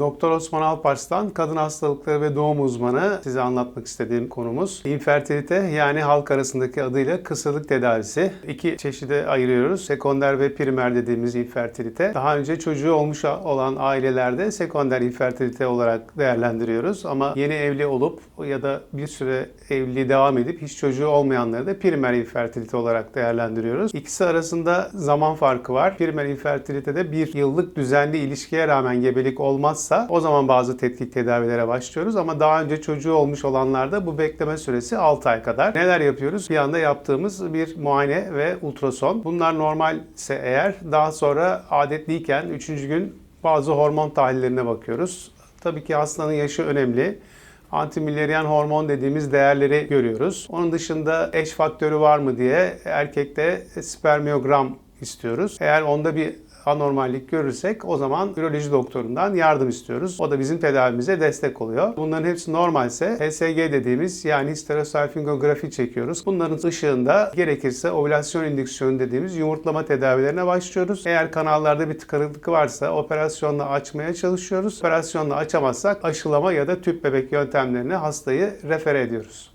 Doktor Osman Alparslan, kadın hastalıkları ve doğum uzmanı. Size anlatmak istediğim konumuz infertilite yani halk arasındaki adıyla kısırlık tedavisi. İki çeşide ayırıyoruz. Sekonder ve primer dediğimiz infertilite. Daha önce çocuğu olmuş olan ailelerde sekonder infertilite olarak değerlendiriyoruz. Ama yeni evli olup ya da bir süre evliliği devam edip hiç çocuğu olmayanları da primer infertilite olarak değerlendiriyoruz. İkisi arasında zaman farkı var. Primer infertilitede bir yıllık düzenli ilişkiye rağmen gebelik olmazsa o zaman bazı tetkik tedavilere başlıyoruz ama daha önce çocuğu olmuş olanlarda bu bekleme süresi 6 ay kadar. Neler yapıyoruz? Bir anda yaptığımız bir muayene ve ultrason. Bunlar normalse eğer daha sonra adetliyken 3. gün bazı hormon tahlillerine bakıyoruz. Tabii ki hastanın yaşı önemli antimilleryen hormon dediğimiz değerleri görüyoruz. Onun dışında eş faktörü var mı diye erkekte spermiyogram istiyoruz. Eğer onda bir anormallik görürsek o zaman üroloji doktorundan yardım istiyoruz. O da bizim tedavimize destek oluyor. Bunların hepsi normalse HSG dediğimiz yani histerosalpingografi çekiyoruz. Bunların ışığında gerekirse ovülasyon indüksiyonu dediğimiz yumurtlama tedavilerine başlıyoruz. Eğer kanallarda bir tıkanıklık varsa operasyonla açmaya çalışıyoruz. Operasyonla açamazsak aşılama ya da tüp bebek yöntemlerine hastayı refere ediyoruz.